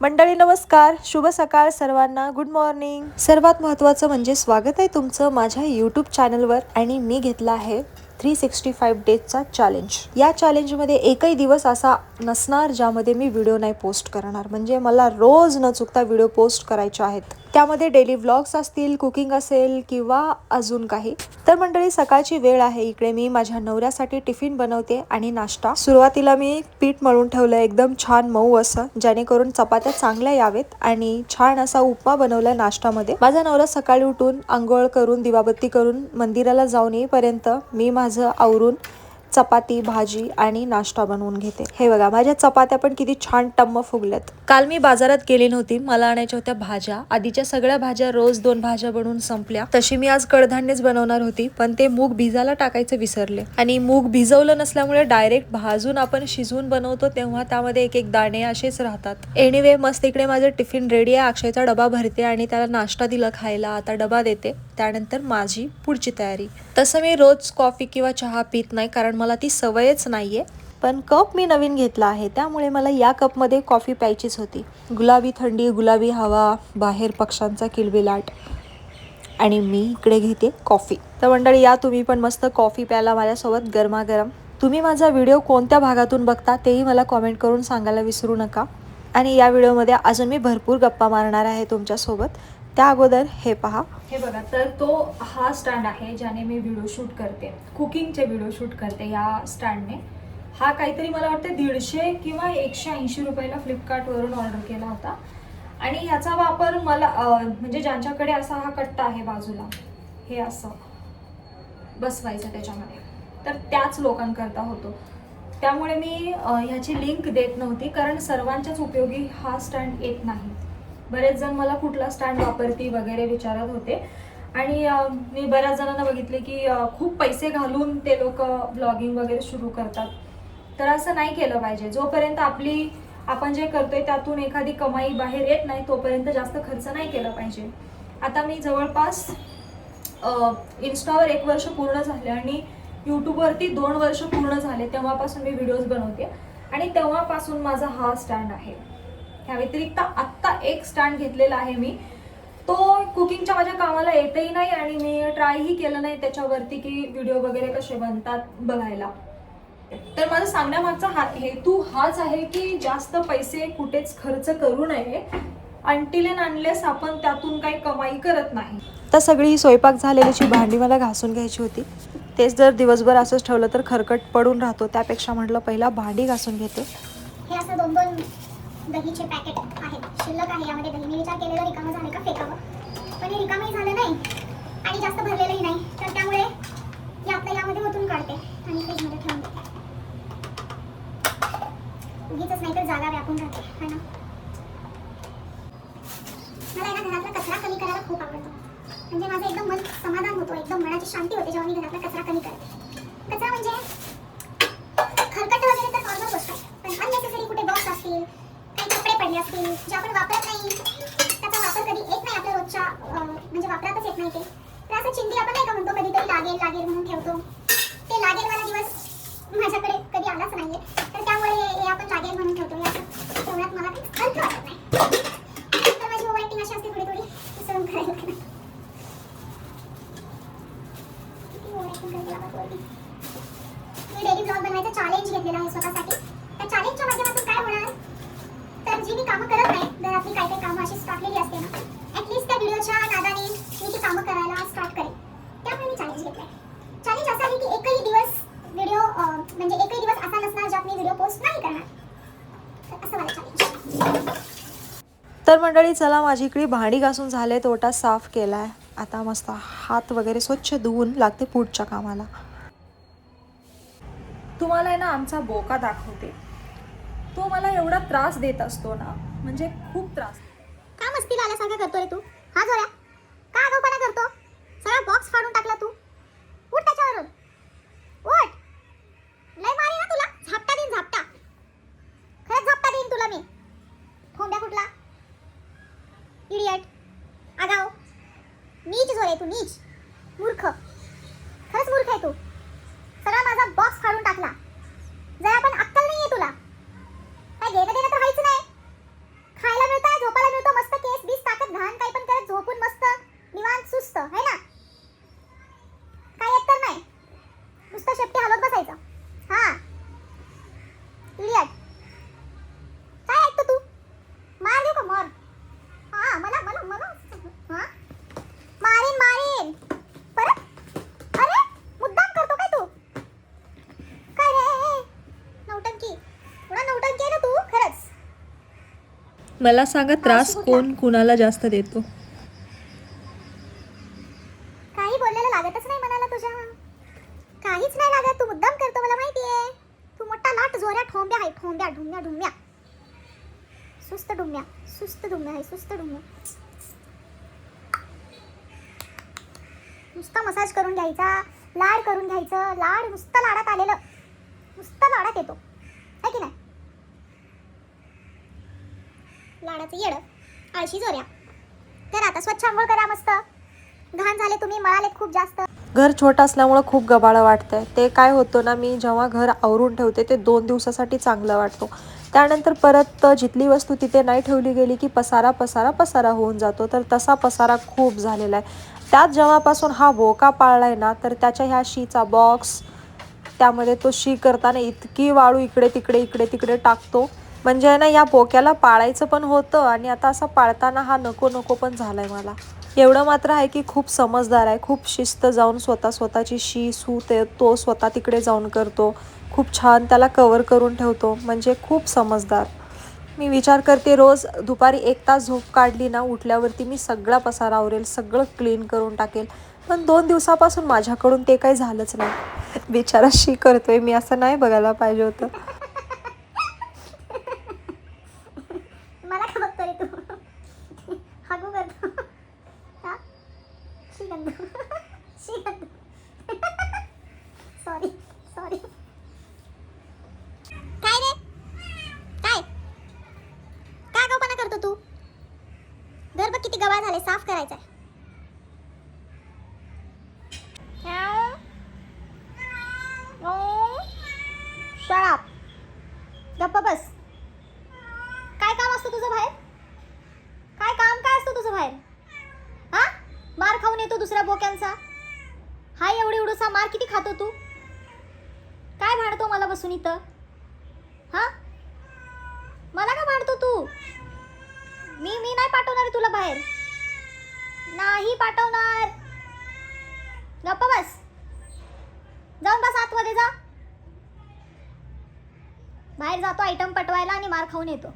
मंडळी नमस्कार. शुभ सकाळ सर्वांना. गुड मॉर्निंग सर्वात महत्त्वाचं म्हणजे स्वागत आहे तुमचं माझ्या यूट्यूब चॅनलवर आणि मी घेतला आहे थ्री सिक्स्टी फाईव्ह डेजचा चॅलेंज या चॅलेंजमध्ये एकही दिवस असा नसणार ज्यामध्ये मी व्हिडिओ नाही पोस्ट करणार. म्हणजे मला रोज न चुकता व्हिडिओ पोस्ट करायचे आहेत. त्यामध्ये डेली व्लॉग्स असतील कुकिंग असेल किंवा अजून काही. तर मंडळी सकाळची वेळ आहे. इकडे मी माझ्या नवऱ्यासाठी टिफिन बनवते आणि नाश्ता. सुरुवातीला मी पीठ मळून ठेवलं एकदम छान मऊ असं जेणेकरून चपात्या चांगल्या यावेत आणि छान असा उपमा बनवला नाश्तामध्ये. माझा नवरा सकाळी उठून आंघोळ करून दिवाबत्ती करून मंदिराला जाऊन येईपर्यंत मी माझं माझं आवरून चपाती भाजी आणि नाश्ता बनवून घेते. हे बघा माझ्या चपात्या पण किती छान टम्म फुगल्यात. काल मी बाजारात गेली नव्हती. मला आणायच्या होत्या भाज्या. आधीच्या सगळ्या भाज्या रोज दोन भाज्या बनवून संपल्या. तशी मी आज कडधान्यच बनवणार होती पण ते मूग भिजायला टाकायचं विसरले. आणि मूग भिजवलं नसल्यामुळे डायरेक्ट भाजून आपण शिजवून बनवतो तेव्हा त्यामध्ये एक एक दाणे असेच राहतात. एनिवे मस्त इकडे माझं टिफिन रेडी आहे. अक्षयचा डबा भरते आणि त्याला नाश्ता दिला खायला. आता डबा देते. त्यानंतर माझी पुढची तयारी. तसं मी रोज कॉफी किंवा चहा पित नाही कारण मला ती सवयच नाही आहे पण कप मी नवीन घेतला आहे त्यामुळे मला या कपमध्ये कॉफी प्यायचीच होती. गुलाबी थंडी गुलाबी हवा बाहेर पक्ष्यांचा किलबिलाट. आणि मी इकडे घेते कॉफी. तर मंडळी या तुम्ही पण मस्त कॉफी प्यायला माझ्यासोबत गरमागरम. तुम्ही माझा व्हिडिओ कोणत्या भागातून बघता तेही मला कॉमेंट करून सांगायला विसरू नका. आणि या व्हिडिओमध्ये अजून मी भरपूर गप्पा मारणार आहे तुमच्यासोबत. त्या अगोदर हे पहा. हे बघा तर तो हा स्टँड आहे ज्याने मी व्हिडिओ शूट करते. कुकिंगचे व्हिडिओ शूट करते या स्टँडने. हा काहीतरी मला वाटतं दीडशे किंवा एकशे ऐंशी रुपयाला फ्लिपकार्टवरून ऑर्डर केला होता. आणि ह्याचा वापर मला म्हणजे ज्यांच्याकडे असा हा कट्टा आहे बाजूला हे असं बसवायचं त्याच्यामध्ये. तर त्याच लोकांकरता होतो. त्यामुळे मी ह्याची लिंक देत नव्हती कारण सर्वांच्याच उपयोगी हा स्टँड येत नाही. बरेच जण मला कुठला स्टँड वापरती वगैरे विचारत होते. आणि मी बऱ्याच जणांना बघितले की खूप पैसे घालून ते लोक ब्लॉगिंग वगैरे सुरू करतात. तर असं नाही केलं पाहिजे. जोपर्यंत आपली आपण जे करतोय त्यातून एखादी कमाई बाहेर येत नाही तोपर्यंत जास्त खर्च नाही केला पाहिजे. आता मी जवळपास इन्स्टावर एक वर्ष पूर्ण झाले आणि यूट्यूबवरती दोन वर्ष पूर्ण झाले तेव्हापासून मी व्हिडिओज बनवते. आणि तेव्हापासून माझा हा स्टँड आहे. ह्या व्यतिरिक्त आत्ता एक स्टँड घेतलेला आहे मी. तो कुकिंगच्या माझ्या कामाला येतही नाही आणि मी ट्रायही केलं नाही त्याच्यावरती की व्हिडिओ वगैरे कसे बनतात बघायला. तर माझा सांगण्यामागचा हा हेतू हाच आहे की जास्त पैसे कुठेच खर्च करू नये. अनटिल अँड अनलेस आपण त्यातून काही कमाई करत नाही. तर सगळी स्वयंपाक झालेलीची भांडी मला घासून घ्यायची होती. तेच जर दिवसभर असंच ठेवलं तर खरकट पडून राहतो. त्यापेक्षा म्हटलं पहिला भांडी घासून घेते. हे असं दोन दोन दहीचे पॅकेट आहेत. शिल्लक आहे यामध्ये. दही मी विचार केलेलं रिकामं झालं का? फेकावं. पण हे रिकामही झालं नाही आणि जास्त भरलेलंही नाही. तर त्यामुळे यातलं यामध्ये ओतून काढते आणि फ्रीजमध्ये ठेवून देते. उगीच नाही तर जागा व्यापून राहते. है ना? मला आहे ना घरातला कचरा कमी करायला खूप आवडतो. म्हणजे माझं एकदम मन समाधान होतो. एकदम मनाची शांती होते जेव्हा मी घरातला कचरा कमी करते कचरा म्हणजे खरकट वगैरे तर नॉर्मल गोष्ट आहे पण अननेसेसरी कुठे बॉक्स असतील काही कपडे पडले असतील जे आपण वापरत नाही त्याचा वापर कधी येत नाही आपल्या रोजच्या म्हणजे वापरातच येत नाही ते. तर असं चिंधी आपण नाही का म्हणतो कधीतरी लागेल लागेल म्हणून ठेवतो ते लागेल मला दिवस माझ्याकडे कधी आलाच नाहीये तर त्यामुळे हे हे आपण लागेल म्हणून ठेवतो या ठेवण्यात मला काही अर्थ वाटत नाही तर माझी ओव्हर ॲक्टिंग अशी असते थोडी थोडी सहन करायला लागणार किती ओव्हर ॲक्टिंग करते बाबा पोरगी. मी डेली ब्लॉग बनवायचा चॅलेंज घेतलेला आहे स्वतःसाठी त्या चॅलेंजच्या माध्यमातून काय होणार तर जी मी कामं करत नाही घरातली काय काय कामं अशीच टाकलेली असते ना ॲटलिस्ट त्या व्हिडिओच्या नादाने मी ती कामं करायला स्टार्ट करेन त्यामुळे मी चॅलेंज घेतलाय चॅलेंज असं आहे की एकही दिवस व्हिडिओ म्हणजे एकही दिवस असा नसणार ज्यात मी व्हिडिओ पोस्ट नाही करणार तर असं मला चॅलेंज तर मंडळी चला माझी इकडे भांडी घासून झाले ओटा साफ केलाय. आता मस्त हात वगैरे स्वच्छ धुवून लागते पुढच्या कामाला. तुम्हाला आहे ना आमचा बोका दाखवते. तो मला एवढा त्रास देत असतो ना म्हणजे खूप त्रास का मस्तीला आल्यासारखा करतो रे तू? हा जोऱ्या? का आगाऊपणा करतो? सगळा बॉक्स फाडून टाकला तू? उठ त्याच्यावरून. उठ. लय मारी ना तुला. झापटा देईन झापटा. खरंच झापटा देईन तुला मी. ठोंब्या कुठला? इडियट आगाव नीच जोरे तू नीच. मूर्ख. खरंच मूर्ख आहे तू. सगळा माझा बॉक्स फाडून टाकला जरा पण अक्कल नाहीये तुला काय घेणं देणं तर व्हायचं नाही खायला मिळतं मला सांगा त्रास कोण कुणाला जास्त देतो काही बोललेलं लागतच नाही मनाला तुझ्या काहीच नाही लागत तू मुद्दाम करतो मला माहितीये तू मोठा लाट जोऱ्या ठोंब्या आहे ठोंब्या ढुम्या ढुम्या सुस्त ढुम्या सुस्त ढुम्या आहे सुस्त ढुम्या नुसता मसाज करून घ्यायचा लाड करून घ्यायचं लाड नुसतं लाडात आलेलं नुसतं लाडात येतो आहे की नाही लाडाचं येड आळशी जोऱ्या तर करा मस्त. घाण झाले तुम्ही मळाले खूप जास्त. घर छोटं असल्यामुळं खूप गबाळं वाटतंय. ते काय होतं ना मी जेव्हा घर आवरून ठेवते ते दोन दिवसासाठी चांगलं वाटतो. त्यानंतर परत जिथली वस्तू तिथे नाही ठेवली गेली की पसारा पसारा पसारा होऊन जातो. तर तसा पसारा खूप झालेला आहे. त्यात जेव्हापासून हा बोका पाळला आहे ना तर त्याच्या ह्या शीचा बॉक्स त्यामध्ये तो शी करताना इतकी वाळू इकडे तिकडे इकडे तिकडे टाकतो. म्हणजे ना या बोक्याला पाळायचं पण होतं आणि आता असं पाळताना हा नको नको पण झाला आहे मला. एवढं मात्र आहे की खूप समजदार आहे. खूप शिस्त जाऊन स्वतः स्वतःची शी सू ते तो स्वतः तिकडे जाऊन करतो. खूप छान त्याला कवर करून ठेवतो. म्हणजे खूप समजदार. मी विचार करते रोज दुपारी एक तास झोप काढली ना उठल्यावरती मी सगळा पसारा आवरेल सगळं क्लीन करून टाकेल. पण दोन दिवसापासून माझ्याकडून ते काही झालंच नाही. बिचारा शी करतोय मी असं नाही बघायला पाहिजे होतं मला का बघतो रे तू हागू करतो हा श्रीगंध श्रीगंध सॉरी सॉरी काय रे काय काय गवपणा करतो तू घर बघ किती गवा झाले साफ करायचं आहे शळाप गप्प बस काय काम असतं तुझं बाहेर काय काम काय असतं तुझं बाहेर हा मार खाऊन येतो दुसऱ्या बोक्यांचा हा एवढी एवढूसा मार किती खातो तू काय भांडतो मला बसून इथं हा मला का भांडतो तू मी मी नाही पाठवणार आहे तुला बाहेर नाही पाठवणार गप्प बस जाऊन बस आतमध्ये जा बाहेर जातो आयटम पटवायला आणि मार खाऊन येतो.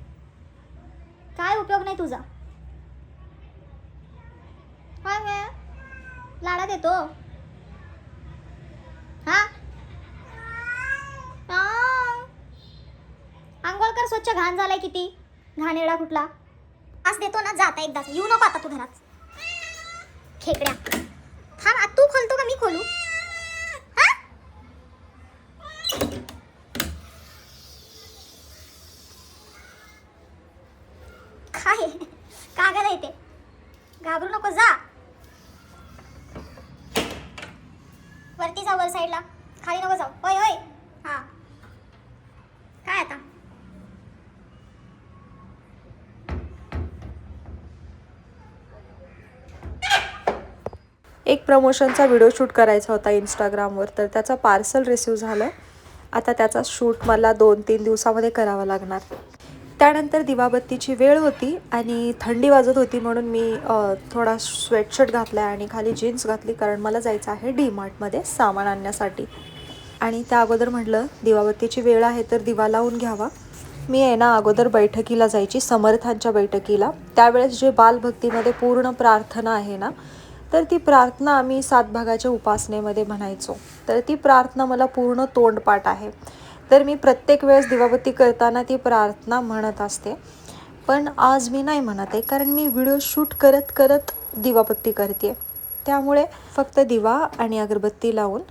काय उपयोग नाही तुझा? काय देतो. हा? आंघोळकर आंघोळ कर स्वच्छ घाण झालाय किती? घाणेडा कुठला? आज देतो ना जाता एकदाच. येऊ नको आता तू घरात. खेकड्या. थांब तू खोलतो का? मी खोलू हा काय कागद आहे ते. घाबरू नको जा. वरती जा वर साईडला खाली नको जाऊ. होय होय. हा. काय आता? एक प्रमोशनचा व्हिडिओ शूट करायचा होता इंस्टाग्रामवर तर त्याचा पार्सल रिसीव झालं. आता त्याचा शूट मला दोन तीन दिवसामध्ये करावा लागणार. त्यानंतर दिवाबत्तीची वेळ होती आणि थंडी वाजत होती म्हणून मी थोडा स्वेटशर्ट घातला आणि खाली जीन्स घातली कारण मला जायचं आहे डी मार्टमध्ये सामान आणण्यासाठी. आणि त्या अगोदर म्हटलं दिवाबत्तीची वेळ आहे तर दिवा लावून घ्यावा. मी आहे ना अगोदर बैठकीला जायची समर्थांच्या बैठकीला. त्यावेळेस जे बालभक्तीमध्ये पूर्ण प्रार्थना आहे ना तर ती प्रार्थना आम्ही सात भागाच्या उपासनेमध्ये म्हणायचो. तर ती प्रार्थना मला पूर्ण तोंडपाठ आहे. तर मी प्रत्येक वेळेस दिवाबत्ती करताना ती प्रार्थना म्हणत असते. पण आज मी नाही म्हणत आहे कारण मी व्हिडिओ शूट करत करत दिवाबत्ती करते. त्यामुळे फक्त दिवा आणि अगरबत्ती लावून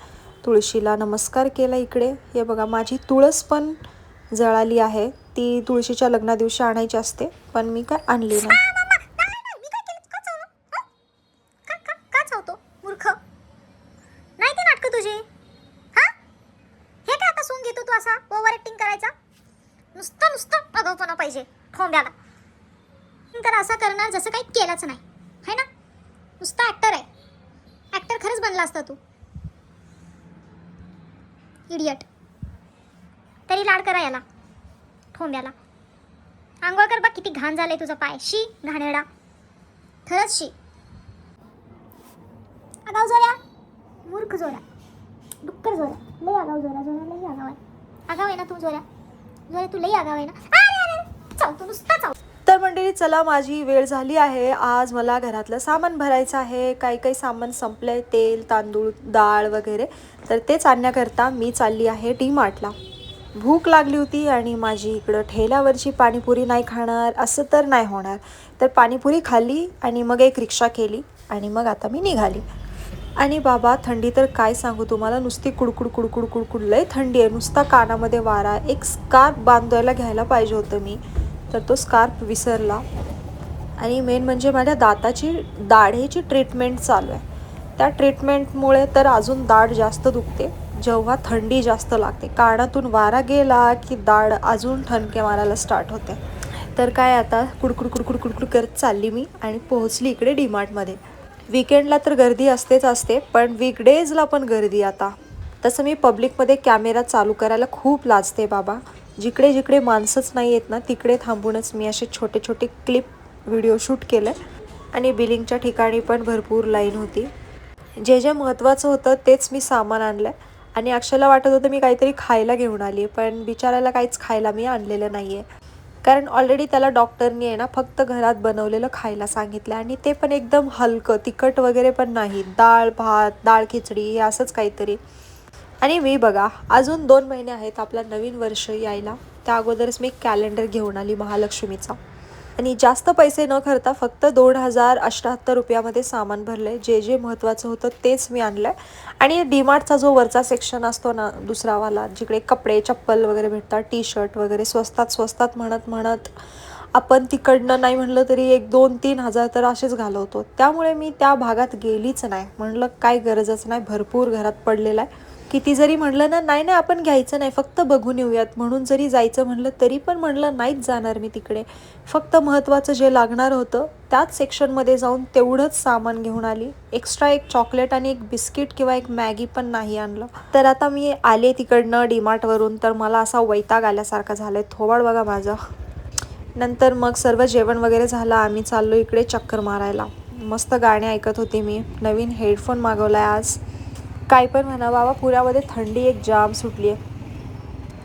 तुळशीला नमस्कार केला इकडे. हे बघा माझी तुळस पण जळाली आहे. ती तुळशीच्या लग्ना दिवशी आणायची असते पण मी काय आणली नाही मी काय केलं का चावलं हं? का का का चावतो मूर्ख नाही ते नाटकं तुझी हा हे काय आता सून घेतो तू असा ओव्हर ऍक्टिंग करायचा नुसतं नुसतं अगाऊपणा पाहिजे ठोंब्याला तर असं करणार जसं नाही. है ना? नुसता ॲक्टर आहे. ॲक्टर खरंच बनला असता तू. इडियट तरी लाड करा याला. ठोंब्याला आंघोळ कर बा किती घाण झालंय तुझा पाय. शी घाणेडा खरंच शी. आगाव जोऱ्या. मूर्ख जोऱ्या. डुक्कर जोऱ्या. लई आगाव जोऱ्या. जोऱ्या लई आगाव आहे. आगाव आहे ना तू जोऱ्या? जोऱ्या तू लई आगाव आहे ना? चाव तू नुसता चाव तर मंडळी चला माझी वेळ झाली आहे. आज मला घरातलं सामान भरायचं आहे. काही काही सामान संपलं आहे तेल तांदूळ डाळ वगैरे. तर तेच आणण्याकरता मी चालली आहे डी मार्टला भूक लागली होती आणि माझी इकडं ठेल्यावरची पाणीपुरी नाही खाणार. असं तर नाही होणार. तर पाणीपुरी खाल्ली आणि मग एक रिक्षा केली आणि मग आता मी निघाली. आणि बाबा थंडी तर काय सांगू तुम्हाला? नुसती कुडकुड कुडकुड कुडकुड. लय थंडी आहे. नुसता कानामध्ये वारा. एक स्कार्फ बांधायला घ्यायला पाहिजे होतं मी. तर तो स्कार्फ विसरला. आणि मेन म्हणजे माझ्या दाताची दाढेची ट्रीटमेंट चालू आहे. त्या ट्रीटमेंटमुळे तर अजून दाढ जास्त दुखते. जेव्हा थंडी जास्त लागते. कानातून वारा गेला की दाढ अजून ठणके मारायला स्टार्ट होते. तर काय आता? कुडकुड कुडकुड कुडकुड करत चालली मी आणि पोहोचली इकडे डीमार्टमध्ये. विकेंडला तर गर्दी असतेच असते पण वीकडेजला पण गर्दी आता. तसं मी पब्लिकमध्ये कॅमेरा चालू करायला खूप लाजते बाबा. जिकडे जिकडे माणसंच नाही आहेत ना तिकडे थांबूनच मी असे छोटे छोटे क्लिप व्हिडिओ शूट केले. आणि बिलिंगच्या ठिकाणी पण भरपूर लाईन होती. जे जे महत्त्वाचं होतं तेच मी सामान आणलं. आणि अक्षयला वाटत होतं मी काहीतरी खायला घेऊन आली पण बिचारायला काहीच खायला मी आणलेलं नाही आहे कारण ऑलरेडी त्याला डॉक्टरनी आहे ना फक्त घरात बनवलेलं खायला सांगितलं. आणि ते पण एकदम हलकं तिखट वगैरे पण नाही. डाळ भात डाळ खिचडी हे असंच काहीतरी. आणि मी बघा अजून दोन महिने आहेत आपला नवीन वर्ष यायला. त्या अगोदरच मी कॅलेंडर घेऊन आली महालक्ष्मीचा. आणि जास्त पैसे न खर्चा फक्त दोन हजार अठ्याहत्तर रुपयामध्ये सामान भरलं आहे जे जे महत्त्वाचं होतं तेच मी आणलं आहे आणि डीमार्टचा जो वरचा सेक्शन असतो ना दुसरावाला जिकडे कपडे चप्पल वगैरे भेटतात टी शर्ट वगैरे स्वस्तात स्वस्तात म्हणत म्हणत आपण तिकडनं नाही म्हणलं तरी एक दोन तीन हजार तर असेच घालवतो. त्यामुळे मी त्या भागात गेलीच नाही. म्हणलं काय गरजच नाही भरपूर घरात पडलेला आहे. किती जरी म्हणलं ना नाही नाही आपण घ्यायचं नाही फक्त बघून येऊयात. म्हणून जरी जायचं म्हणलं तरी पण म्हणलं नाहीच जाणार मी तिकडे. फक्त महत्त्वाचं जे लागणार होतं त्याच सेक्शनमध्ये जाऊन तेवढंच सामान घेऊन आली. एक्स्ट्रा एक चॉकलेट आणि एक बिस्किट किंवा एक मॅगी पण नाही आणलं. तर आता मी आले तिकडनं डीमार्टवरून तर मला असा वैताग आल्यासारखा झाला आहे थोबाड बघा माझं. नंतर मग सर्व जेवण वगैरे झालं आम्ही चाललो इकडे चक्कर मारायला. मस्त गाणे ऐकत होते मी. नवीन हेडफोन मागवला आहे आज. काय पण म्हणा बाबा पुण्यामध्ये थंडी एक जाम सुटली आहे.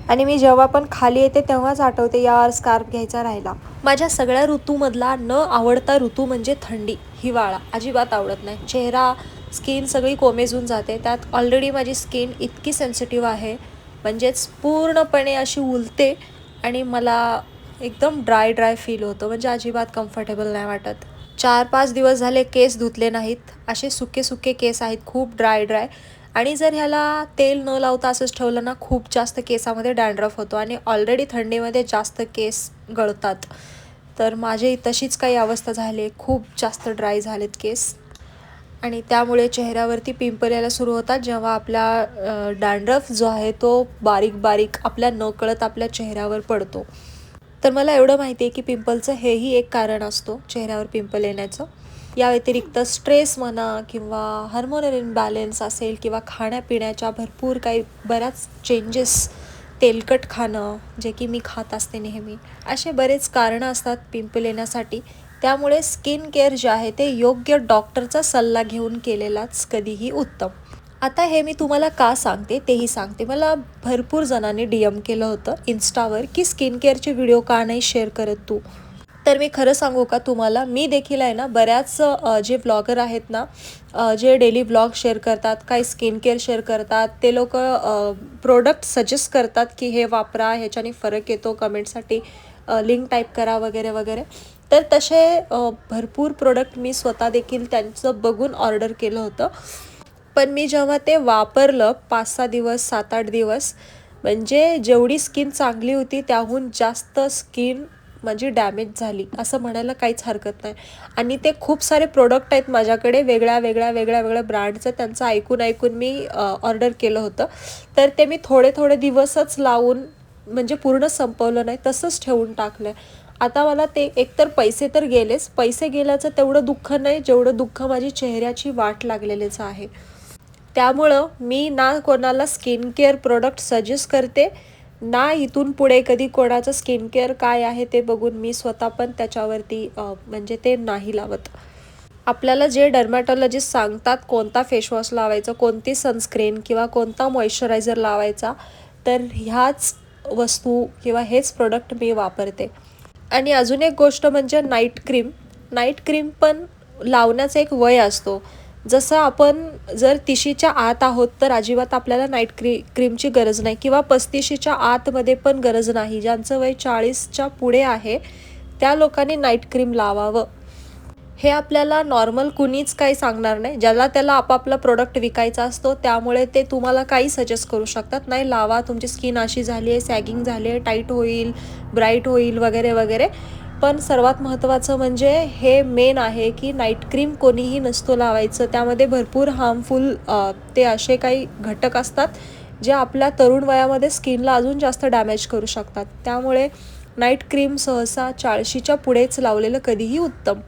आणि मी जेव्हा पण खाली येते तेव्हाच आठवते यार स्कार्फ घ्यायचा राहिला. माझ्या सगळ्या ऋतूमधला न आवडता ऋतू म्हणजे थंडी हिवाळा. अजिबात आवडत नाही. चेहरा स्किन सगळी कोमेजून जाते. त्यात ऑलरेडी माझी स्किन इतकी सेन्सिटिव्ह आहे. म्हणजेच पूर्णपणे अशी उलते आणि मला एकदम ड्राय ड्राय फील होतं. म्हणजे अजिबात कम्फर्टेबल नाही वाटत. चार पाच दिवस झाले केस धुतले नाहीत. असे सुके सुके केस आहेत खूप ड्राय ड्राय आणि जर ह्याला तेल न लावता असंच ठेवलं ना खूप जास्त केसामध्ये डॅन्ड्रफ होतो आणि ऑलरेडी थंडीमध्ये जास्त केस गळतात. तर माझी तशीच काही अवस्था झाली आहे. खूप जास्त ड्राय झालेत केस. आणि त्यामुळे चेहऱ्यावरती पिंपल यायला सुरू होतात. जेव्हा आपला डॅन्ड्रफ जो आहे तो बारीक बारीक आपल्या नकळत आपल्या चेहऱ्यावर पडतो. तर मला एवढं माहिती आहे की पिंपलचं हेही एक कारण असतो चेहऱ्यावर पिंपल येण्याचं. या व्यतिरिक्त स्ट्रेस म्हणा किंवा हार्मोनल इनबॅलेन्स असेल किंवा खाण्यापिण्याच्या भरपूर काही बऱ्याच चेंजेस तेलकट खाणं जे की मी खात असते नेहमी असे बरेच कारणं असतात पिंपल येण्यासाठी. त्यामुळे स्किन केअर जे आहे ते योग्य डॉक्टरचा सल्ला घेऊन केलेलाच कधीही उत्तम. आता हे मी तुम्हाला का सांगते तेही सांगते. मला भरपूर जणांनी डी एम केलं होतं इन्स्टावर की स्किन केअरचे व्हिडिओ का नाही शेअर करत तू? तर मी खरं सांगू का तुम्हाला मी देखील आहे ना बऱ्याच जे ब्लॉगर आहेत ना जे डेली ब्लॉग शेअर करतात काही स्किन केअर शेअर करतात ते लोक प्रोडक्ट सजेस्ट करतात की हे वापरा ह्याच्याने फरक येतो कमेंटसाठी लिंक टाईप करा वगैरे वगैरे. तर तसे भरपूर प्रोडक्ट मी स्वतः देखील त्यांचं बघून ऑर्डर केलं होतं. पण मी जेव्हा ते वापरलं पाच सहा दिवस सात आठ दिवस म्हणजे जेवढी स्किन चांगली होती त्याहून जास्त स्किन माझी डॅमेज झाली. असं म्हणायला काहीच हरकत नाही. आणि ते खूप सारे प्रोडक्ट आहेत माझ्याकडे वेगळ्या वेगळ्या वेगळ्या वेगळ्या ब्रँडचं त्यांचं ऐकून ऐकून मी ऑर्डर केलं होतं. तर ते मी थोडे थोडे दिवसच लावून म्हणजे पूर्ण संपवलं नाही तसंच ठेवून टाकलं आता मला ते एकतर पैसे तर गेलेच पैसे गेल्याचं तेवढं दुःख नाही जेवढं दुःख माझी चेहऱ्याची वाट लागलेलेच आहे. त्यामुळं मी ना कोणाला स्किन केअर प्रोडक्ट सजेस्ट करते ना इथून पुढे कधी कोणाचं स्किन केअर काय आहे ते बघून मी स्वतः पण त्याच्यावरती म्हणजे ते नाही लावत. आपल्याला जे डर्मॅटॉलॉजिस्ट सांगतात कोणता फेसवॉश लावायचा कोणती सनस्क्रीन किंवा कोणता मॉइश्चरायझर लावायचा तर ह्याच वस्तू किंवा हेच प्रोडक्ट मी वापरते. आणि अजून एक गोष्ट म्हणजे नाईट क्रीम नाईट क्रीम पण लावण्याचा एक वय असतो. जसं आपण जर तिशीच्या आत आहोत तर अजिबात आपल्याला नाईट क्री क्रीमची गरज नाही. किंवा पस्तीशीच्या आतमध्ये पण गरज नाही. ज्यांचं वय चाळीसच्या पुढे आहे त्या लोकांनी नाईट क्रीम लावावं. हे आपल्याला नॉर्मल कुणीच काही सांगणार नाही. ज्याला त्याला आपापला प्रोडक्ट विकायचा असतो त्यामुळे ते तुम्हाला काही सजेस्ट करू शकतात. नाही लावा तुमची स्किन अशी झाली आहे सॅगिंग झाली आहे टाईट होईल ब्राईट होईल वगैरे वगैरे. पण सर्वात महत्त्वाचं म्हणजे हे मेन आहे की नाईट क्रीम कोणीही नसतो लावायचं. त्यामध्ये भरपूर हार्मफुल ते असे काही घटक असतात जे आपल्या तरुण वयामध्ये स्किनला अजून जास्त डॅमेज करू शकतात. त्यामुळे नाईट क्रीम सहसा चाळशीच्या पुढेच लावलेलं कधीही उत्तम.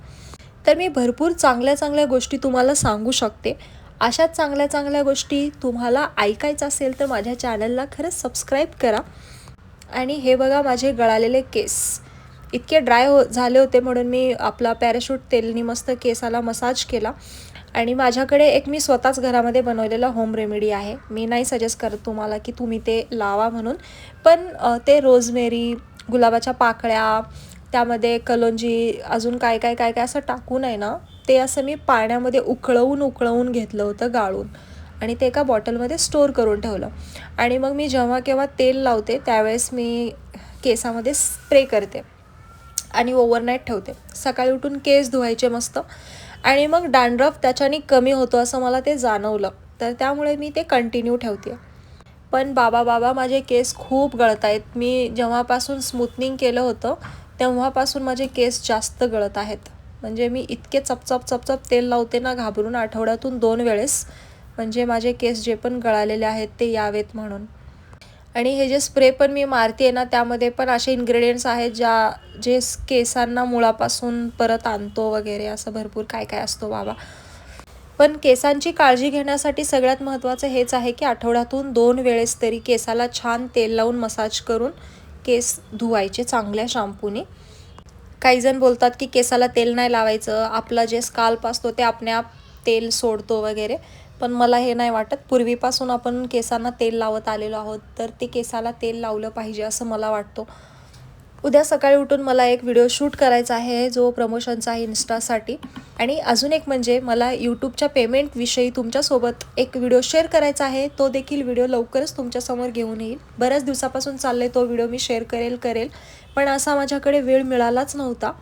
तर मी भरपूर चांगल्या चांगल्या गोष्टी तुम्हाला सांगू शकते. अशाच चांगल्या चांगल्या गोष्टी तुम्हाला ऐकायचं असेल तर माझ्या चॅनलला खरंच सबस्क्राईब करा. आणि हे बघा माझे गळालेले केस. इतके ड्राय हो झाले होते म्हणून मी आपला पॅराशूट तेलनी मस्त केसाला मसाज केला. आणि माझ्याकडे एक मी स्वतःच घरामध्ये बनवलेला होम रेमेडी आहे. मी नाही सजेस्ट करत तुम्हाला की तुम्ही ते लावा म्हणून. पण ते रोजमेरी गुलाबाच्या पाकळ्या त्यामध्ये कलोंजी अजून काय काय काय काय असं टाकून आहे ना ते असं मी पाण्यामध्ये उकळवून उकळवून घेतलं होतं गाळून. आणि ते एका बॉटलमध्ये स्टोर करून ठेवलं. आणि मग मी जेव्हा केव्हा तेल लावते त्यावेळेस मी केसामध्ये स्प्रे करते. आणि ओव्हरनाईट ठेवते. सकाळी उठून केस धुवायचे मस्त. आणि मग डॅन्ड्रफ त्याच्याने कमी होतो असं मला ते जाणवलं. तर त्यामुळे मी ते कंटिन्यू ठेवते पण बाबा बाबा माझे केस खूप गळत आहेत. मी जेव्हापासून स्मूथनिंग केलं होतं तेव्हापासून माझे केस जास्त गळत आहेत. म्हणजे मी इतके चपचप चपचप तेल लावते ना घाबरून आठवड्यातून दोन वेळेस. म्हणजे माझे केस जे पण गळालेले आहेत ते यावेत म्हणून. आणि हे जे स्प्रे पण मी मारते ना त्यामध्ये पण असे इन्ग्रेडियंट्स आहेत ज्या जे केसांना मुळापासून परत आणतो वगैरे असं भरपूर काय काय असतो बाबा. पण केसांची काळजी घेण्यासाठी सगळ्यात महत्त्वाचं हेच आहे की आठवड्यातून दोन वेळेस तरी केसाला छान तेल लावून मसाज करून केस धुवायचे चांगल्या शॅम्पूने काही जण बोलतात की केसाला तेल नाही लावायचं आपला जे स्काल्प असतो ते आपणे तेल सोडतो वगैरे. पण मला हे नाही वाटत. पूर्वीपासून आपण केसांना तेल लावत आलेलो आहोत तर ते केसाला तेल लावलं पाहिजे असं मला वाटतो. उद्या सकाळी उठून मला एक व्हिडिओ शूट करायचा आहे जो प्रमोशनचा आहे इन्स्टासाठी. आणि अजून एक म्हणजे मला यूट्यूबच्या पेमेंटविषयी तुमच्यासोबत एक व्हिडिओ शेअर करायचा आहे. तो देखील व्हिडिओ लवकरच तुमच्यासमोर घेऊन येईल. बऱ्याच दिवसापासून चालले तो व्हिडिओ मी शेअर करेल करेल. पण असा माझ्याकडे वेळ मिळालाच नव्हता.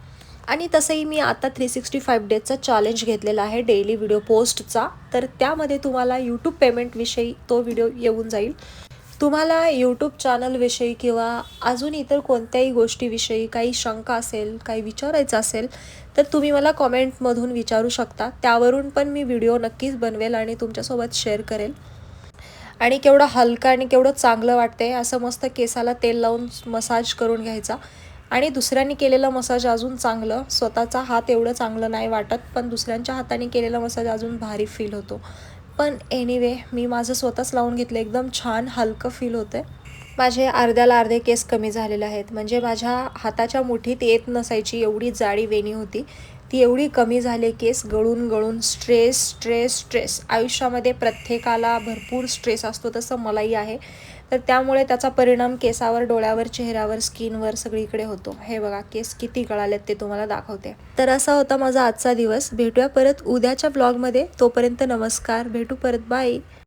आणि तसंही मी आता थ्री सिक्स्टी फाईव्ह डेजचा चॅलेंज घेतलेला आहे डेली व्हिडिओ पोस्टचा तर त्यामध्ये तुम्हाला यूट्यूब पेमेंटविषयी तो व्हिडिओ येऊन जाईल. तुम्हाला यूट्यूब चॅनलविषयी किंवा अजून इतर कोणत्याही गोष्टीविषयी काही शंका असेल काही विचारायचं असेल तर तुम्ही मला कॉमेंटमधून विचारू शकता. त्यावरून पण मी व्हिडिओ नक्कीच बनवेल आणि तुमच्यासोबत शेअर करेल. आणि केवढं हलकं आणि केवढं चांगलं वाटतंय असं मस्त केसाला तेल लावून मसाज करून घ्यायचा. आणि दुसऱ्यांनी केलेलं मसाज अजून चांगलं. स्वतःचा हात एवढं चांगलं नाही वाटत पण दुसऱ्यांच्या हाताने केलेला मसाज अजून भारी फील होतो. पण एनिवे मी माझं स्वतःच लावून घेतलं. एकदम छान हलकं फील होतं माझे अर्ध्याला अर्धे केस कमी झालेले आहेत. म्हणजे माझ्या हाताच्या मुठीत येत नसायची एवढी जाडी वेणी होती. ती एवढी कमी झाले केस गळून गळून स्ट्रेस स्ट्रेस स्ट्रेस आयुष्यामध्ये प्रत्येकाला भरपूर स्ट्रेस असतो तसं मलाही आहे. तर त्यामुळे त्याचा परिणाम केसावर डोळ्यावर चेहऱ्यावर स्किनवर सगळीकडे होतो. हे बघा केस किती गळालेत ते तुम्हाला दाखवते. तर असा होता माझा आजचा दिवस. भेटूया परत उद्याच्या ब्लॉगमध्ये तोपर्यंत नमस्कार. भेटू परत. बाय